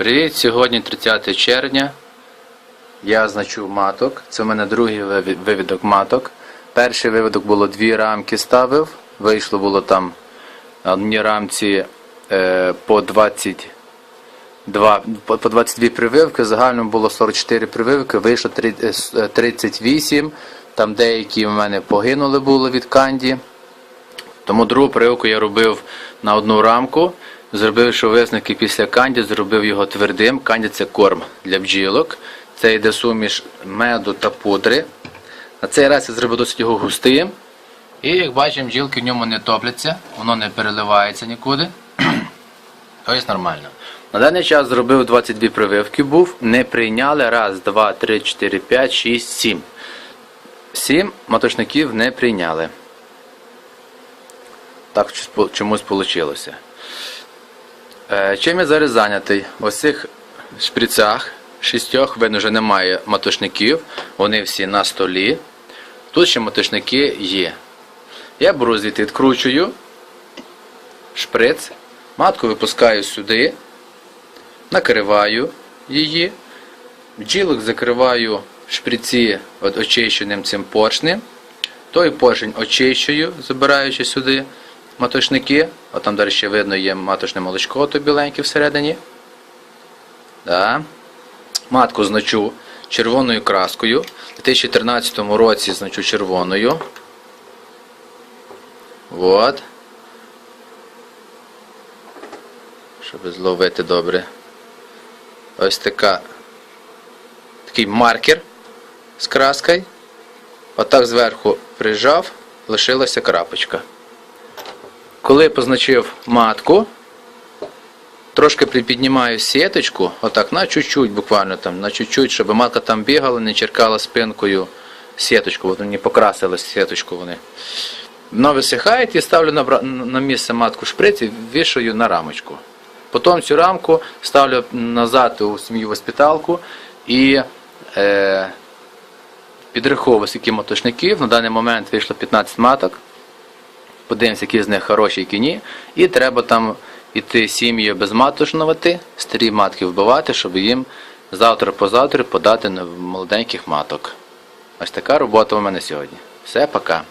Привіт! Сьогодні 30 червня. Я значу маток. Це в мене другий виві- вивідок маток. Перший вивідок було дві рамки ставив. Вийшло було там на одній рамці е, по 22, по по 22 прививки. Загально було 44 прививки, вийшло три- е, с- е, 38. Там деякі в мене погинули було від канді. Тому другу прививку я робив на одну рамку. Зробив, що висновки після канді, зробив його твердим. Канді це корм для бджілок. Це йде суміш меду та пудри. На цей раз я зробив досить його густим. І як бачимо, бджілки в ньому не топляться, воно не переливається нікуди. Ось нормально. На даний час зробив 22 прививки був. Не прийняли. Раз, два, три, чотири, п'ять, шість, сім. Сім маточників не прийняли. Так чомусь вийшло. Чим я зараз зайнятий? Ось цих шприцях шістьох видно вже немає матошників, вони всі на столі. Тут ще матошники є. Я беру звідти, відкручую шприц, матку випускаю сюди, накриваю її, бджілок закриваю шприці очищеним цим поршнем. Той поршень очищую, забираючи сюди маточники. А там далі ще видно є маточне молочко, то біленьке всередині. Да. Матку значу червоною краскою. У 2013 році значу червоною. От. Щоб зловити добре. Ось така. Такий маркер з краскою. Отак зверху прижав, лишилася крапочка. Коли позначив матку, трошки припіднімаю сіточку, отак, на чуть-чуть, буквально там, на чуть-чуть, щоб матка там бігала, не черкала спинкою сіточку, от вони покрасили сіточку вони. Воно висихає і ставлю на, на місце матку шприц і вішаю на рамочку. Потім цю рамку ставлю назад у сім'ю воспиталку і е, підраховую, скільки мотошників. На даний момент вийшло 15 маток. Подивимося, які з них хороші, які ні. І треба там іти сім'ю безматушнувати, старі матки вбивати, щоб їм завтра-позавтра подати молоденьких маток. Ось така робота у мене сьогодні. Все, пока.